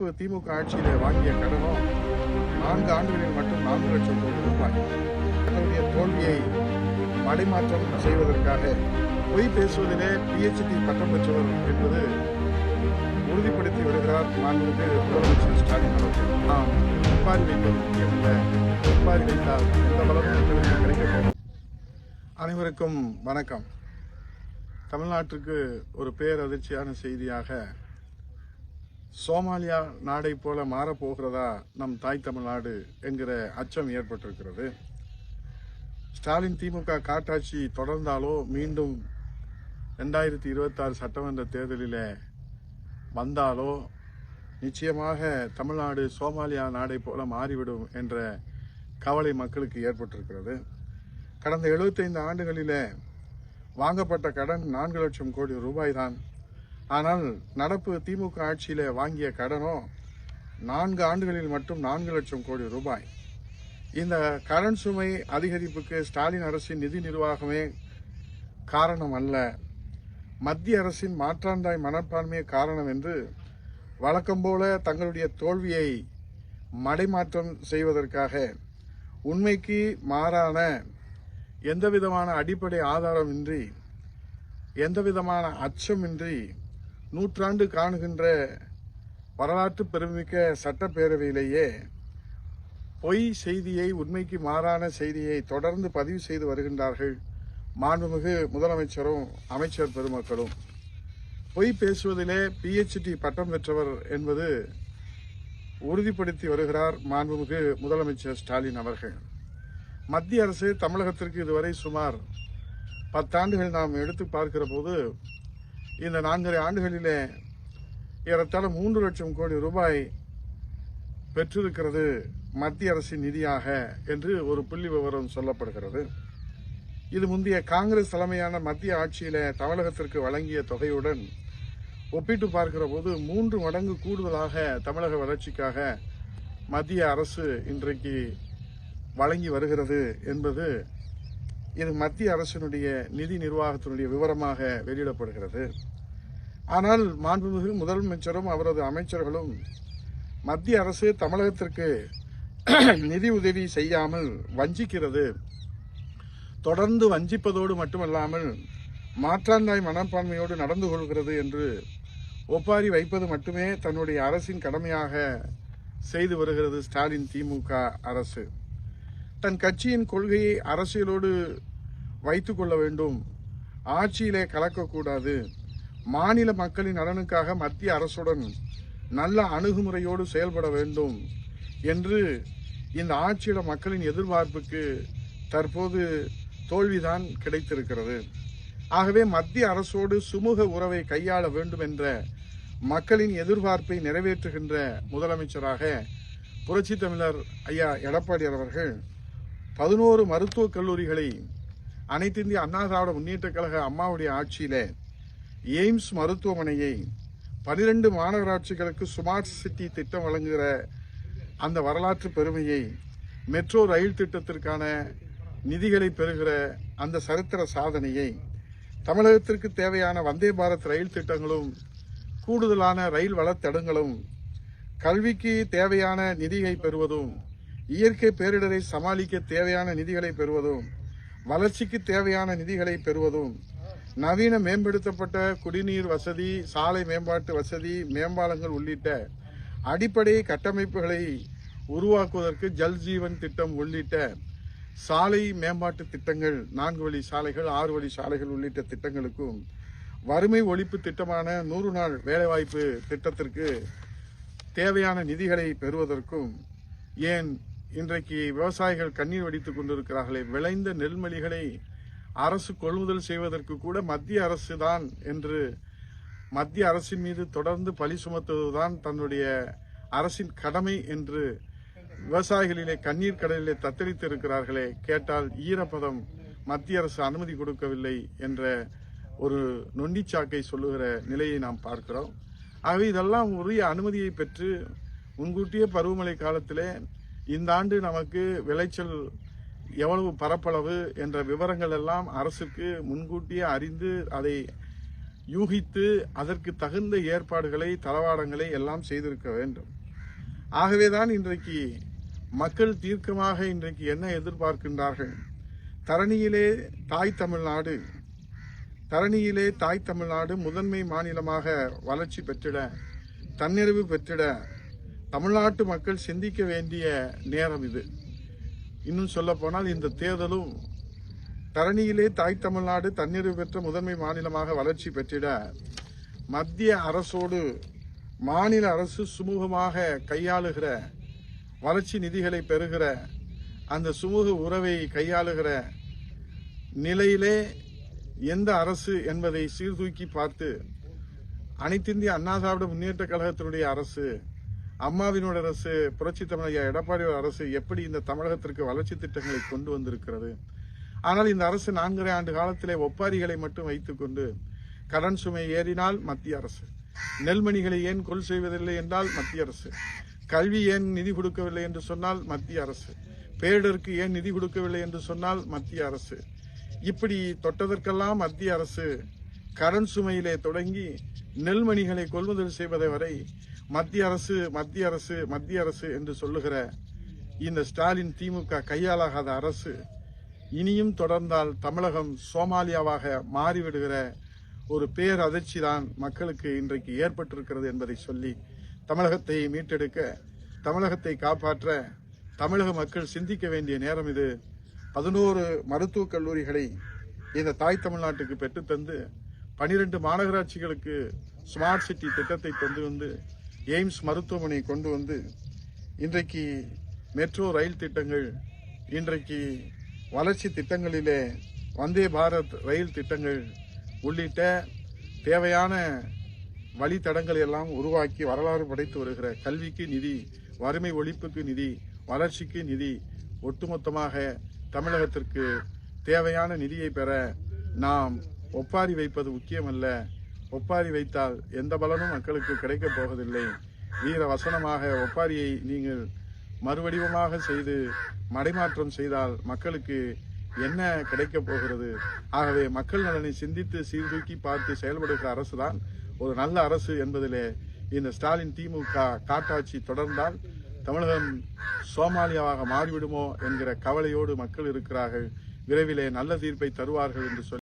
திமுக ஆட்சியிலே வாங்கிய கடனும் நான்கு ஆண்டுகளில் மட்டும் நான்கு லட்சம் கோடி ரூபாய். தன்னுடைய தோல்வியை மடைமாற்றம் செய்வதற்காக பொய் பேசுவதிலே பிஹெச்டி பட்டம் பெற்றவர் என்பது உறுதிப்படுத்தி வருகிறார் மாண்புமிகு முதலமைச்சர் ஸ்டாலின் அவர்கள். நாம் ஒப்பாரி வைப்பது முக்கியமல்ல ஒப்பாரி வைத்தால் எந்த பலமும் எங்களுக்கு அனைவருக்கும் வணக்கம். தமிழ்நாட்டிற்கு ஒரு பேரதிர்ச்சியான செய்தியாக சோமாலியா நாடை போல மாறப்போகிறதா நம் தாய் தமிழ்நாடு என்கிற அச்சம் ஏற்பட்டிருக்கிறது. ஸ்டாலின் திமுக காட்டாட்சி தொடர்ந்தாலோ மீண்டும் ரெண்டாயிரத்தி இருபத்தாறு சட்டமன்ற தேர்தலில் வந்தாலோ நிச்சயமாக தமிழ்நாடு சோமாலியா நாடை போல மாறிவிடும் என்ற கவலை மக்களுக்கு ஏற்பட்டிருக்கிறது. கடந்த எழுபத்தைந்து ஆண்டுகளில் வாங்கப்பட்ட கடன் நான்கு லட்சம் கோடி ரூபாய் தான் ஆனால் நடப்பு திமுக ஆட்சியில் வாங்கிய கடனோ நான்கு ஆண்டுகளில் மட்டும் நான்கு லட்சம் கோடி ரூபாய். இந்த கடன் சுமை அதிகரிப்புக்கு ஸ்டாலின் அரசின் நிதி நிர்வாகமே காரணம் அல்ல. மத்திய அரசின் மாற்றாந்தாய் மனப்பான்மையே காரணம் என்று வழக்கம் போல தங்களுடைய தோல்வியை மடைமாற்றம் செய்வதற்காக உண்மைக்கு மாறான எந்தவிதமான அடிப்படை ஆதாரமின்றி எந்தவிதமான அச்சமின்றி நூற்றாண்டு காணுகின்ற வரலாற்று பெருமிக்க சட்டப்பேரவையிலேயே பொய் செய்தியை உண்மைக்கு மாறான செய்தியை தொடர்ந்து பதிவு செய்து வருகின்றார்கள் மாண்புமிகு முதலமைச்சரும் அமைச்சர் பெருமக்களும். பொய் பேசுவதிலே பிஹெச்டி பட்டம் பெற்றவர் என்பது உறுதிப்படுத்தி வருகிறார் மாண்புமிகு முதலமைச்சர் ஸ்டாலின் அவர்கள். மத்திய அரசு தமிழகத்திற்கு இதுவரை சுமார் பத்தாண்டுகள் நாம் எடுத்து பார்க்கிற போது இந்த நான்கரை ஆண்டுகளிலே ஏறத்தாழ மூன்று லட்சம் கோடி ரூபாய் பெற்றிருக்கிறது மத்திய அரசின் நிதியாக என்று ஒரு புள்ளி விவரம் சொல்லப்படுகிறது. இது முந்தைய காங்கிரஸ் தலைமையான மத்திய ஆட்சியில தமிழகத்திற்கு வழங்கிய தொகையுடன் ஒப்பிட்டு பார்க்கிற போது மூன்று மடங்கு கூடுதலாக தமிழக வளர்ச்சிக்காக மத்திய அரசு இன்றைக்கு வழங்கி வருகிறது என்பது இது மத்திய அரசினுடைய நிதி நிர்வாகத்தினுடைய விவரமாக வெளியிடப்படுகிறது. ஆனால் மாண்புமிகு முதலமைச்சரும் அவரது அமைச்சர்களும் மத்திய அரசு தமிழகத்திற்கு நிதி உதவி செய்யாமல் வஞ்சிக்கிறது. தொடர்ந்து வஞ்சிப்பதோடு மட்டுமல்லாமல் மாற்றாந்தாய் மனப்பான்மையோடு நடந்து கொள்கிறது என்று ஒப்பாரி வைப்பது மட்டுமே தன்னுடைய அரசின் கடமையாக செய்து வருகிறது ஸ்டாலின் திமுக அரசு. தன் கட்சியின் கொள்கையை அரசியலோடு வைத்து கொள்ள வேண்டும். ஆட்சியிலே கலக்கக்கூடாது. மாநில மக்களின் நலனுக்காக மத்திய அரசுடன் நல்ல அணுகுமுறையோடு செயல்பட வேண்டும் என்று இந்த ஆட்சியிட மக்களின் எதிர்பார்ப்புக்கு தற்போது தோல்விதான் கிடைத்திருக்கிறது. ஆகவே மத்திய அரசோடு சுமூக உறவை கையாள வேண்டும் என்ற மக்களின் எதிர்பார்ப்பை நிறைவேற்றுகின்ற முதலமைச்சராக புரட்சி தமிழர் ஐயா எடப்பாடி அவர்கள் பதினோரு மருத்துவக் கல்லூரிகளை அனைத்து இந்திய அண்ணா திராவிட முன்னேற்ற கழக அம்மாவுடைய ஆட்சியில் எய்ம்ஸ் மருத்துவமனையை பனிரெண்டு மாநகராட்சிகளுக்கு ஸ்மார்ட் சிட்டி திட்டம் வழங்குகிற அந்த வரலாற்று பெருமையை மெட்ரோ ரயில் திட்டத்திற்கான நிதிகளை பெறுகிற அந்த சரித்திர சாதனையை தமிழகத்திற்கு தேவையான வந்தே பாரத் ரயில் திட்டங்களும் கூடுதலான ரயில் வளத்தடங்களும் கல்விக்கு தேவையான நிதியை பெறுவதும் இயற்கை பேரிடரை சமாளிக்க தேவையான நிதிகளை பெறுவதும் வளர்ச்சிக்கு தேவையான நிதிகளை பெறுவதும் நவீன மேம்படுத்தப்பட்ட குடிநீர் வசதி சாலை மேம்பாட்டு வசதி மேம்பாலங்கள் உள்ளிட்ட அடிப்படை கட்டமைப்புகளை உருவாக்குவதற்கு ஜல் ஜீவன் திட்டம் உள்ளிட்ட சாலை மேம்பாட்டு திட்டங்கள் நான்கு வழி சாலைகள் ஆறு வழி சாலைகள் உள்ளிட்ட திட்டங்களுக்கும் வறுமை ஒழிப்பு திட்டமான நூறு நாள் வேலைவாய்ப்பு திட்டத்திற்கு தேவையான நிதிகளை பெறுவதற்கும் ஏன் இன்றைக்கு விவசாயிகள் கண்ணீர் வடித்துக் கொண்டிருக்கிறார்களே விளைந்த நெல்மணிகளை அரசு கொள்முதல் செய்வதற்கு கூட மத்திய அரசு தான் என்று மத்திய அரசின் மீது தொடர்ந்து பழி சுமத்துவதுதான் தன்னுடைய அரசின் கடமை என்று விவசாயிகளிலே கண்ணீர் கடலிலே தத்தளித்து இருக்கிறார்களே கேட்டால் ஈரப்பதம் மத்திய அரசு அனுமதி கொடுக்கவில்லை என்ற ஒரு நொண்டிச்சாக்கை சொல்லுகிற நிலையை நாம் பார்க்கிறோம். ஆகவே இதெல்லாம் உரிய அனுமதியை பெற்று முன்கூட்டியே பருவமழை காலத்திலே இந்த ஆண்டு நமக்கு விளைச்சல் எவ்வளவு பரப்பளவு என்ற விவரங்கள் எல்லாம் அரசுக்கு முன்கூட்டியே அறிந்து அதை யூகித்து அதற்கு தகுந்த ஏற்பாடுகளை தளவாடங்களை எல்லாம் செய்திருக்க வேண்டும். ஆகவேதான் இன்றைக்கு மக்கள் தீர்க்கமாக இன்றைக்கு என்ன எதிர்பார்க்கின்றார்கள்? தரணியிலே தாய் தமிழ்நாடு தரணியிலே தாய் தமிழ்நாடு முதன்மை மாநிலமாக வளர்ச்சி பெற்றிட தன்னிறைவு பெற்றிட தமிழ்நாட்டு மக்கள் சிந்திக்க வேண்டிய நேரம் இது. இன்னும் சொல்ல போனால் இந்த தேர்தலும் தரணியிலே தாய் தமிழ்நாடு தன்னிறைவு பெற்ற முதன்மை மாநிலமாக வளர்ச்சி பெற்றிட மத்திய அரசோடு மாநில அரசு சுமூகமாக கையாளுகிற வளர்ச்சி நிதிகளை பெறுகிற அந்த சுமூக உறவை கையாளுகிற நிலையிலே எந்த அரசு என்பதை சீர்தூக்கி பார்த்து அனைத்திந்திய அண்ணா திராவிட முன்னேற்ற கழகத்தினுடைய அரசு அம்மாவினோட அரசு புரட்சி தமிழக எடப்பாடி அரசு எப்படி இந்த தமிழகத்திற்கு வளர்ச்சி திட்டங்களை கொண்டு வந்திருக்கிறது? ஆனால் இந்த அரசு நான்கரை ஆண்டு காலத்திலே ஒப்பாரிகளை மட்டும் வைத்துக்கொண்டு கடன் சுமை ஏறினால் மத்திய அரசு. நெல்மணிகளை ஏன் கொள் செய்வதில்லை என்றால் மத்திய அரசு. கல்வி ஏன் நிதி கொடுக்கவில்லை என்று சொன்னால் மத்திய அரசு. பேரிடருக்கு ஏன் நிதி கொடுக்கவில்லை என்று சொன்னால் மத்திய அரசு. இப்படி தொட்டதற்கெல்லாம் மத்திய அரசு கரண் சுமையிலே தொடங்கி நெல்மணிகளை கொள்முதல் செய்வதை வரை மத்திய அரசு மத்திய அரசு மத்திய அரசு என்று சொல்லுகிற இந்த ஸ்டாலின் திமுக கையாளாகாத அரசு இனியும் தொடர்ந்தால் தமிழகம் சோமாலியாவாக மாறிவிடுகிற ஒரு பேர் அதிர்ச்சி தான் மக்களுக்கு இன்றைக்கு ஏற்பட்டிருக்கிறது என்பதை சொல்லி தமிழகத்தை மீட்டெடுக்க தமிழகத்தை காப்பாற்ற தமிழக மக்கள் சிந்திக்க வேண்டிய நேரம் இது. பதினோரு மருத்துவக் கல்லூரிகளை இந்த தாய் தமிழ்நாட்டுக்கு பெற்றுத்தந்து பனிரெண்டு மாநகராட்சிகளுக்கு ஸ்மார்ட் சிட்டி திட்டத்தை கொண்டு வந்து எய்ம்ஸ் மருத்துவமனை கொண்டு வந்து இன்றைக்கு மெட்ரோ ரயில் திட்டங்கள் இன்றைக்கு வளர்ச்சி திட்டங்களிலே வந்தே பாரத் ரயில் திட்டங்கள் உள்ளிட்ட தேவையான வழித்தடங்களை எல்லாம் உருவாக்கி வரலாறு படைத்து வருகிற கல்விக்கு நிதி வறுமை ஒழிப்புக்கு நிதி வளர்ச்சிக்கு நிதி ஒட்டுமொத்தமாக தமிழகத்திற்கு தேவையான நிதியை பெற நாம் ஒப்பாரி வைப்பது முக்கியமல்ல. ஒப்பாரி வைத்தால் எந்த பலனும் மக்களுக்கு கிடைக்கப் போவதில்லை. வீர வசனமாக ஒப்பாரியை நீங்கள் மறுவடிவமாக செய்து மடைமாற்றம் செய்தால் மக்களுக்கு என்ன கிடைக்கப் போகிறது? ஆகவே மக்கள் நலனை சிந்தித்து சீர்தூக்கி பார்த்து செயல்படுகிற அரசுதான் ஒரு நல்ல அரசு என்பதிலே இந்த ஸ்டாலின் திமுக காட்டாட்சி தொடர்ந்தால் தமிழகம் சோமாலியாவாக மாறிவிடுமோ என்கிற கவலையோடு மக்கள் இருக்கிறார்கள். விரைவிலே நல்ல தீர்ப்பை தருவார்கள் என்று சொல்லி